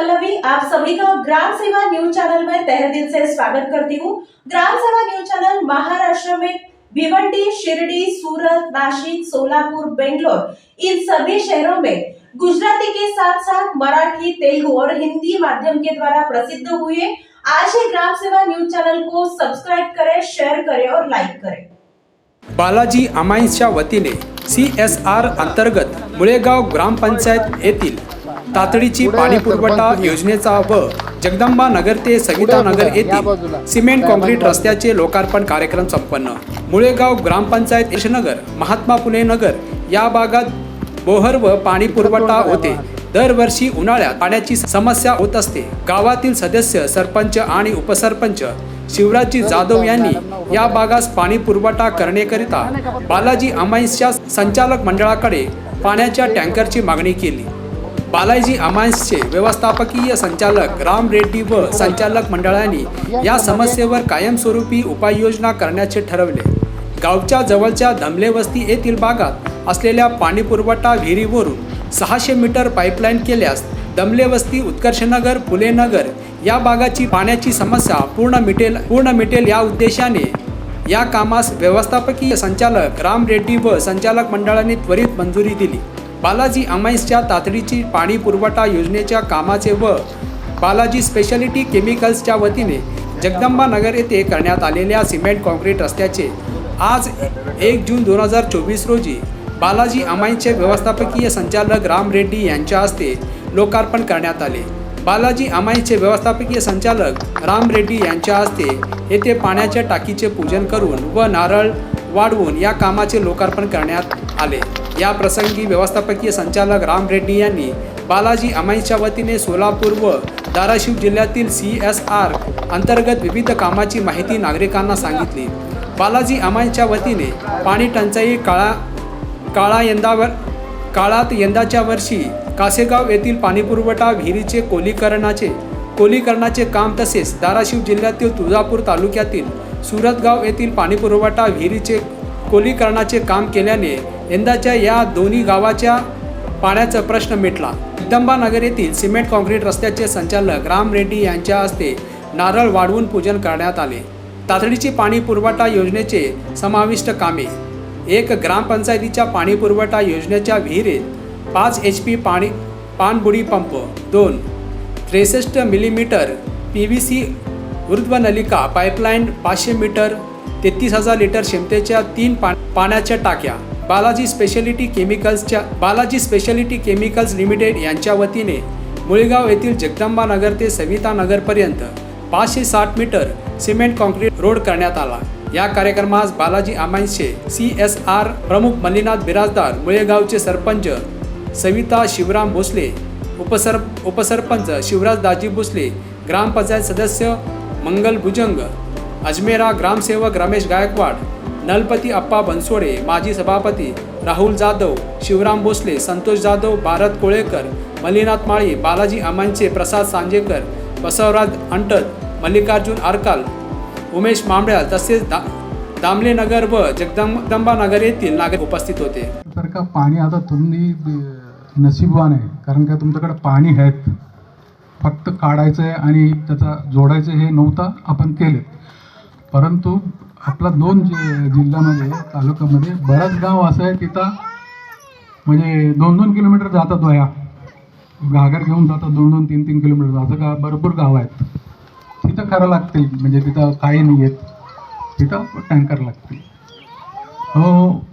पल्लवी आप सभी का ग्राम सेवा न्यूज चैनल में तहे दिल से स्वागत करती हूँ। ग्राम सेवा न्यूज चैनल महाराष्ट्र में भिवंडी शिरडी सूरत नासिक सोलापुर बेंगलोर इन सभी शहरों में गुजराती के साथ साथ मराठी तेलुगु और हिंदी माध्यम के द्वारा प्रसिद्ध हुए आज ही ग्राम सेवा न्यूज चैनल को सब्सक्राइब करें शेयर करें और लाइक करें। बालाजी अमाईन्सच्या वतीने सी एस आर अंतर्गत मुळेगाव ग्रामपंचायत येथील तातडीची पाणी पुरवठा योजनेचा व जगदंबा नगर ते सविता नगर येथील सिमेंट कॉन्क्रीट रस्त्याचे लोकार्पण कार्यक्रम संपन्न. मुळेगाव ग्रामपंचायत यशनगर महात्मा फुले नगर या भागात बोहर व पाणी पुरवठा होते. दरवर्षी उन्हाळ्यात पाण्याची समस्या होत असते. गावातील सदस्य सरपंच आणि उपसरपंच शिवराजजी जाधव यांनी या भागास पाणी पुरवठा करण्याकरिता बालाजी अमाईन्सच्या संचालक मंडळाकडे पाण्याच्या टँकरची मागणी केली. बालाजी अमायन्सचे व्यवस्थापकीय संचालक राम रेड्डी व संचालक मंडळाने या समस्येवर कायमस्वरूपी उपाययोजना करण्याचे ठरवले. गावच्या जवळच्या धमले वस्ती येथील भागात असलेल्या पाणीपुरवठा विहिरीवरून सहाशे मीटर पाईपलाईन केल्यास दमले वस्ती उत्कर्षनगर फुलेनगर या भागाची पाण्याची समस्या पूर्ण मिटेल पूर्ण मिटेल या उद्देशाने या कामास व्यवस्थापकीय संचालक राम रेड्डी व संचालक मंडळाने त्वरित मंजुरी दिली. बालाजी अमाईन्सच्या तातडीची पाणी पुरवठा योजनेच्या कामाचे व बालाजी स्पेशालिटी केमिकल्सच्या वतीने जगदंबा नगर येथे करण्यात आलेल्या सिमेंट कॉन्क्रीट रस्त्याचे आज एक जून दोन हजार चोवीस रोजी बालाजी अमाईन्सचे व्यवस्थापकीय संचालक राम रेड्डी यांच्या हस्ते लोकार्पण करण्यात आले. बालाजी अमाईचे व्यवस्थापकीय संचालक राम रेड्डी यांच्या हस्ते येथे पाण्याच्या टाकीचे पूजन करून व नारळ वाढवून या कामाचे लोकार्पण करण्यात आले. या प्रसंगी व्यवस्थापकीय संचालक राम रेड्डी यांनी बालाजी अमाईच्या वतीने सोलापूर व धाराशिव जिल्ह्यातील सी एस आर अंतर्गत विविध कामाची माहिती नागरिकांना सांगितली. बालाजी अमाईच्या वतीने पाणी टंचाई काळा काळा यंदावर काळात यंदाच्या वर्षी कासेगाव येथील पाणीपुरवठा विहिरीचे कोलीकरणाचे कोलीकरणाचे काम तसेच धाराशिव जिल्ह्यातील तुळजापूर तालुक्यातील सुरतगाव येथील पाणीपुरवठा विहिरीचे कोलीकरणाचे काम केल्याने यंदाच्या या दोन्ही गावाच्या पाण्याचा प्रश्न मिटला. जगदंबा नगर येथील सिमेंट कॉन्क्रीट रस्त्याचे संचालक राम रेड्डी यांच्या हस्ते नारळ वाढवून पूजन करण्यात आले. तातडीची पाणी पुरवठा योजनेचे समाविष्ट कामे. एक ग्रामपंचायतीच्या पाणी पुरवठा योजनेच्या विहिरीत पाच एच पी पाणी पाणबुडी पंप दोन त्रेसष्ट मिलीमीटर पी व्ही सी ऊर्ध्वनलिका पाईपलाईन पाचशे मीटर तेहतीस हजार लिटर क्षमतेच्या तीन पा पाण्याच्या टाक्या. बालाजी स्पेशालिटी केमिकल्सच्या बालाजी स्पेशालिटी केमिकल्स लिमिटेड यांच्या वतीने मुळेगाव येथील जगदंबा नगर ते सविता नगरपर्यंत पाचशे साठ मीटर सिमेंट कॉन्क्रीट रोड करण्यात आला. या कार्यक्रमास बालाजी आमाईचे सी एस आर प्रमुख मल्लीनाथ बिराजदार मुळेगावचे सरपंच सविता शिवराम भोसले उपसर उपसरपंच शिवराज दाजी भोसले ग्रामपंचायत सदस्य मंगल भुजंग अजमेरा ग्रामसेवक रमेश गायकवाड नलपती अप्पा बनसोडे माजी सभापती राहुल जाधव शिवराम भोसले संतोष जाधव भारत कोळेकर मल्लीनाथ माळी बालाजी अमांचे प्रसाद सांजेकर बसवराज अंटत मल्लिकार्जुन आरकाल उमेश मांबळ्याल तसेच दा दामले नगर व जगदंबा नगर येथील नागरिक उपस्थित होते. तर का पाणी आता तुम्ही नशीबवान आहे. कारण का तुमच्याकडे पाणी आहेत. फक्त काढायचं आहे आणि त्याचा जोडायचं हे नव्हतं आपण केले. परंतु आपला दोन जि जिल्ह्यामध्ये तालुक्यामध्ये बरंच गाव असं आहे तिथं म्हणजे दोन दोन किलोमीटर जातात वया घागर घेऊन जातात दोन दोन तीन तीन किलोमीटर. असं का भरपूर गाव आहेत. तिथं करावं लागतील. म्हणजे तिथं काही नाही आहेत. तिथं टँकर लागतील. हो, हो.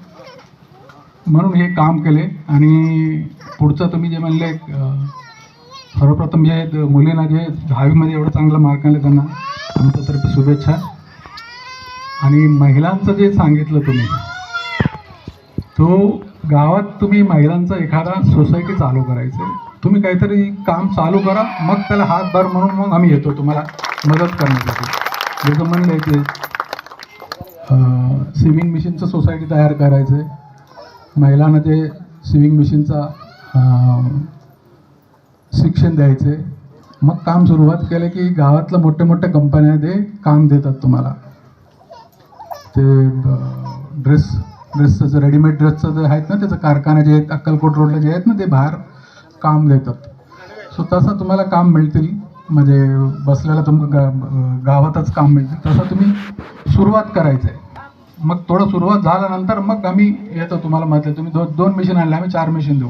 म्हणून हे काम केले. आणि पुढचं तुम्ही जे म्हणले सर्वप्रथम जे आहेत, मुलींना जे दहावीमध्ये एवढं चांगलं मार्क आले त्यांना आमच्यातर्फे शुभेच्छा. आणि महिलांचं जे सांगितलं तुम्ही तो गावात तुम्ही महिलांचा एखादा सोसायटी चालू करायचं तुम्ही काहीतरी काम चालू करा मग त्याला हातभार म्हणून मग आम्ही येतो तुम्हाला मदत करण्यासाठी. जसं म्हणलं आहे ते स्विमिंग मशीनचं सोसायटी तयार करायचं आहे महिलांना ते स्विमिंग मशीनचा शिक्षण द्यायचे. मग काम सुरुवात केलं की गावातलं मोठे मोठे कंपन्या ते काम देतात तुम्हाला. ते ड्रेस ड्रेसचं रेडीमेड ड्रेसचं जे आहेत ना त्याचं कारखाने जे आहेत अक्कलकोट रोडला जे आहेत ना ते बाहेर काम देतात. सो तसं तुम्हाला काम मिळतील. म्हणजे बसलेला तुम गा- गावातच काम मिळतील. तसं तुम्ही सुरुवात करायचं आहे मग थोडं सुरुवात झाल्यानंतर मग आम्ही येतो तुम्हाला म्हटलं तुम्ही दोन दोन मशीन आणले आम्ही चार मशीन देऊ.